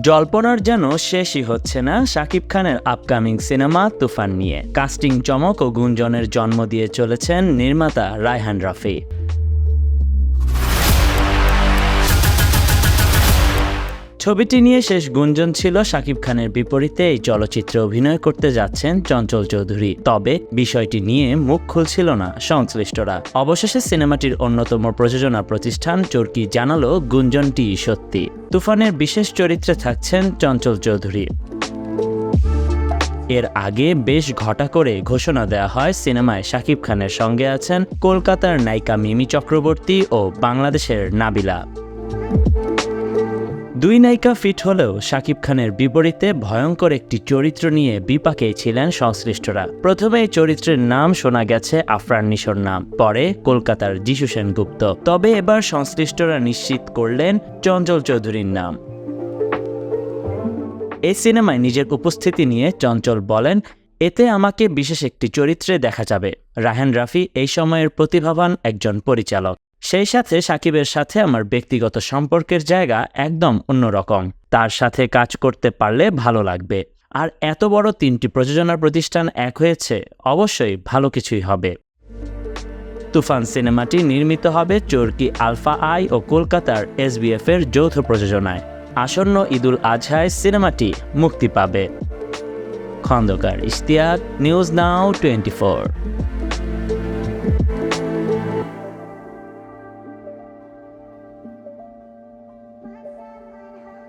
জল্পনার যেন শেষই হচ্ছে না শাকিব খানের আপকামিং সিনেমা তুফান নিয়ে। কাস্টিং চমক ও গুঞ্জনের জন্ম দিয়ে চলেছেন নির্মাতা রায়হান রাফি। ছবিটি নিয়ে শেষ গুঞ্জন ছিল শাকিব খানের বিপরীতে এই চলচ্চিত্রে অভিনয় করতে যাচ্ছেন চঞ্চল চৌধুরী। তবে বিষয়টি নিয়ে মুখ খুলছিল না সংশ্লিষ্টরা। অবশেষে সিনেমাটির অন্যতম প্রযোজনা প্রতিষ্ঠান চরকি জানালো, গুঞ্জনটি সত্যি। তুফানের বিশেষ চরিত্রে থাকছেন চঞ্চল চৌধুরী। এর আগে বেশ ঘটা করে ঘোষণা দেয়া হয়, সিনেমায় শাকিব খানের সঙ্গে আছেন কলকাতার নায়িকা মিমি চক্রবর্তী ও বাংলাদেশের নাবিলা। দুই নায়িকা ফিট হলেও শাকিব খানের বিপরীতে ভয়ঙ্কর একটি চরিত্র নিয়ে বিপাকে ছিলেন সংশ্লিষ্টরা। প্রথমে এই চরিত্রের নাম শোনা গেছে আফরান নিশোর নাম, পরে কলকাতার যিশু সেনগুপ্ত। তবে এবার সংশ্লিষ্টরা নিশ্চিত করলেন চঞ্চল চৌধুরীর নাম। এই সিনেমায় নিজের উপস্থিতি নিয়ে চঞ্চল বলেন, এতে আমাকে বিশেষ একটি চরিত্রে দেখা যাবে। রাহেন রাফি এই সময়ের প্রতিভাবান একজন পরিচালক। সেই সাথে সাকিবের সাথে আমার ব্যক্তিগত সম্পর্কের জায়গা একদম অন্যরকম তার সাথে কাজ করতে পারলে ভালো লাগবে। আর এত বড় তিনটি প্রযোজনা প্রতিষ্ঠান এক হয়েছে, অবশ্যই ভালো কিছুই হবে। তুফান সিনেমাটি নির্মিত হবে চরকি আলফা আই ও কলকাতার এসবিএফ এর যৌথ প্রযোজনায়। আসন্ন ঈদুল আজহায় সিনেমাটি মুক্তি পাবে। Khandaker Ishtiaq, news now twenty